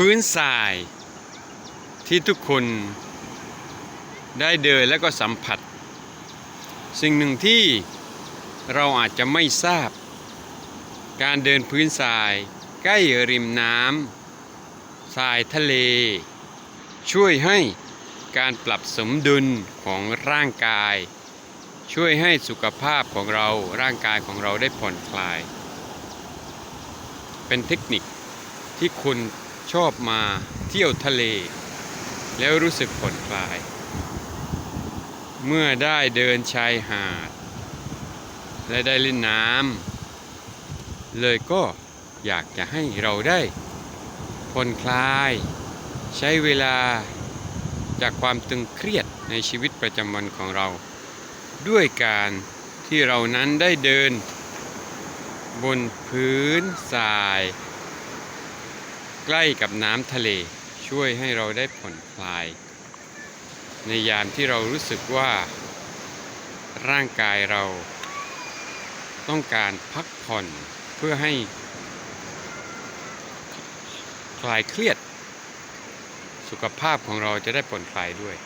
พื้นทราย ที่ทุกคนได้เดินและก็สัมผัส สิ่งหนึ่งที่เราอาจจะไม่ทราบ การเดินพื้นทราย ใกล้ริมน้ำทรายทะเล ช่วยให้การปรับสมดุลของร่างกาย ช่วยให้สุขภาพของเราร่างกายของเราได้ผ่อนคลาย เป็นเทคนิคที่คุณ ชอบมาเที่ยวทะเล แล้วรู้สึกผ่อนคลาย เมื่อได้เดินชายหาด และได้เล่นน้ำเลยก็อยากจะให้เราได้ผ่อนคลาย ใช้เวลาจากความตึงเครียดในชีวิตประจำวันของเรา ด้วยการที่เรานั้นได้เดิน บนพื้นทราย ใกล้กับน้ำทะเล ช่วยให้เราได้ผ่อนคลาย ในยามที่เรารู้สึกว่า ร่างกายเรา ต้องการพักผ่อนเพื่อให้ คลายเครียด สุขภาพของเราจะได้ผ่อนคลายด้วย